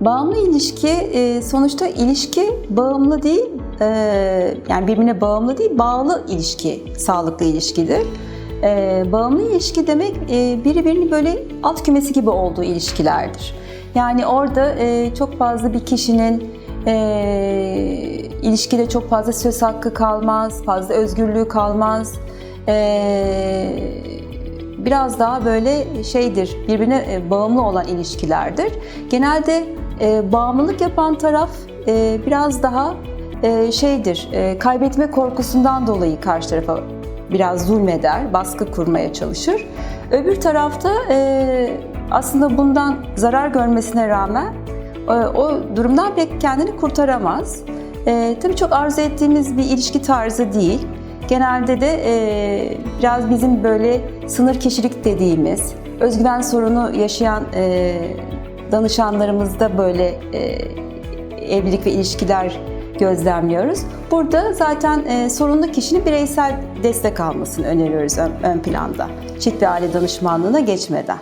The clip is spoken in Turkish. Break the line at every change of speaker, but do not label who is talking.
Bağımlı ilişki e, sonuçta ilişki bağımlı değil, e, yani birbirine bağımlı değil, bağlı ilişki, sağlıklı ilişkidir. E, Bağımlı ilişki demek biri birinin böyle alt kümesi gibi olduğu ilişkilerdir. Yani orada çok fazla bir kişinin ilişkide çok fazla söz hakkı kalmaz, fazla özgürlüğü kalmaz. Biraz daha böyle şeydir, birbirine e, bağımlı olan ilişkilerdir. Genelde e, bağımlılık yapan taraf e, biraz daha şeydir, kaybetme korkusundan dolayı karşı tarafa biraz zulmeder, baskı kurmaya çalışır. Öbür tarafta aslında bundan zarar görmesine rağmen o durumdan pek kendini kurtaramaz. Tabii çok arzu ettiğimiz bir ilişki tarzı değil. Genelde de e, biraz bizim böyle sınır kişilik dediğimiz, özgüven sorunu yaşayan e, danışanlarımızda böyle e, evlilik ve ilişkiler gözlemliyoruz. Burada zaten e, sorunlu kişinin bireysel destek almasını öneriyoruz ön, ön planda. Çift ve aile danışmanlığına geçmeden.